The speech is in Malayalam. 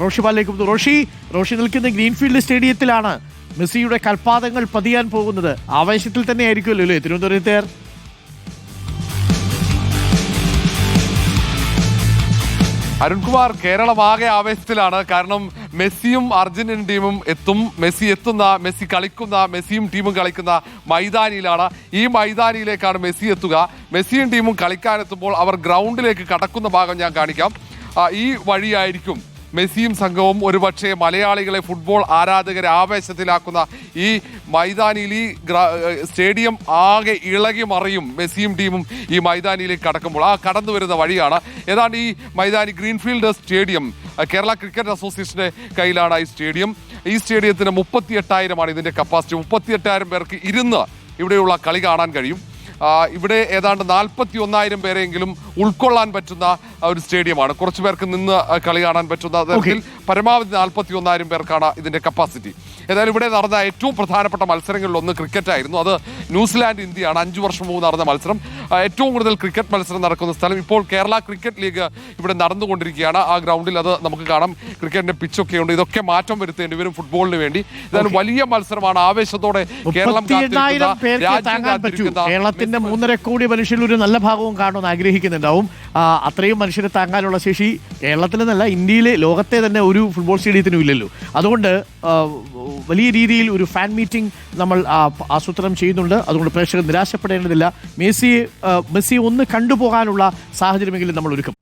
റോഷി പാലിലേക്ക് പോകുന്നു. റോഷി റോഷി നിൽക്കുന്ന ഗ്രീൻഫീൽഡ് സ്റ്റേഡിയത്തിലാണ് മെസ്സിയുടെ കൽപാതങ്ങൾ പതിയാൻ പോകുന്നത്. ആവേശത്തിൽ തന്നെ ആയിരിക്കുമല്ലോ അല്ലേ തിരുവനന്തപുരത്ത് അരുൺകുമാർ കേരളമാകെ ആവേശത്തിലാണ്. കാരണം മെസ്സിയും അർജന്റീൻ ടീമും എത്തും. മെസ്സി എത്തുന്ന മെസ്സി കളിക്കുന്ന മെസ്സിയും ടീമും കളിക്കുന്ന മൈതാനിയിലാണ്. ഈ മൈതാനിയിലേക്കാണ് മെസ്സി എത്തുക. മെസ്സിയും ടീമും കളിക്കാനെത്തുമ്പോൾ അവർ ഗ്രൗണ്ടിലേക്ക് കടക്കുന്ന ഭാഗം ഞാൻ കാണിക്കാം. ഈ വഴിയായിരിക്കും മെസ്സിയും സംഘവും ഒരുപക്ഷെ മലയാളികളെ ഫുട്ബോൾ ആരാധകരെ ആവേശത്തിലാക്കുന്ന ഈ മൈതാനിയിൽ ഈ സ്റ്റേഡിയം ആകെ ഇളകി മറിയും മെസ്സിയും ടീമും ഈ മൈതാനിയിലേക്ക് കടക്കുമ്പോൾ. ആ കടന്നു വരുന്ന വഴിയാണ് ഏതാണ്ട് ഈ മൈതാനി ഗ്രീൻഫീൽഡ് സ്റ്റേഡിയം. കേരള ക്രിക്കറ്റ് അസോസിയേഷന്റെ കയ്യിലാണ് ഈ സ്റ്റേഡിയം. ഈ സ്റ്റേഡിയത്തിന് മുപ്പത്തി എട്ടായിരമാണ് ഇതിന്റെ കപ്പാസിറ്റി മുപ്പത്തി എട്ടായിരം പേർക്ക് ഇരുന്ന് ഇവിടെയുള്ള കളി കാണാൻ കഴിയും. ഇവിടെ ഏതാണ്ട് നാൽപ്പത്തി ഒന്നായിരം പേരെങ്കിലും ഉൾക്കൊള്ളാൻ പറ്റുന്ന ഒരു സ്റ്റേഡിയമാണ്. കുറച്ചു പേർക്ക് നിന്ന് കളി കാണാൻ പറ്റുന്ന തരത്തിൽ പരമാവധി നാൽപ്പത്തി ഒന്നായിരം പേർക്കാണ് ഇതിന്റെ കപ്പാസിറ്റി ഏതായാലും ഇവിടെ നടന്ന ഏറ്റവും പ്രധാനപ്പെട്ട മത്സരങ്ങളിൽ ഒന്ന് ക്രിക്കറ്റ് ആയിരുന്നു അത് ന്യൂസിലാൻഡ് ഇന്ത്യയാണ്. അഞ്ചു വർഷം മുമ്പ് നടന്ന മത്സരം. ഏറ്റവും കൂടുതൽ ക്രിക്കറ്റ് മത്സരം നടക്കുന്ന സ്ഥലം ഇപ്പോൾ കേരള ക്രിക്കറ്റ് ലീഗ് ഇവിടെ നടന്നുകൊണ്ടിരിക്കുകയാണ്. ആ ഗ്രൗണ്ടിൽ അത് നമുക്ക് കാണാം. ക്രിക്കറ്റിന്റെ പിച്ചൊക്കെ ഉണ്ട്. ഇതൊക്കെ മാറ്റം വരുത്തേണ്ടി വരും ഫുട്ബോളിന് വേണ്ടി. ഏതായാലും വലിയ മത്സരമാണ്. ആവേശത്തോടെ കേരളം കേരളത്തിന്റെ മൂന്നര കോടി മനുഷ്യരിൽ ഒരു നല്ല ഭാഗവും കാണുമെന്ന് ആഗ്രഹിക്കുന്നുണ്ടാവും. അത്രയും മനുഷ്യരെ താങ്ങാനുള്ള ശേഷി കേരളത്തിലെന്നല്ല ഇന്ത്യയിലെ ലോകത്തെ തന്നെ ഒരു ഫുട്ബോൾ സ്റ്റേഡിയത്തിനും ഇല്ലല്ലോ. അതുകൊണ്ട് വലിയ രീതിയിൽ ഒരു ഫാൻ മീറ്റിംഗ് നമ്മൾ ആസൂത്രണം ചെയ്യുന്നുണ്ട്. അതുകൊണ്ട് പ്രേക്ഷകർ നിരാശപ്പെടേണ്ടതില്ല. മെസ്സിയെ മെസ്സിയെ ഒന്ന് കണ്ടുപോകാനുള്ള സാഹചര്യമെങ്കിലും നമ്മൾ ഒരുക്കും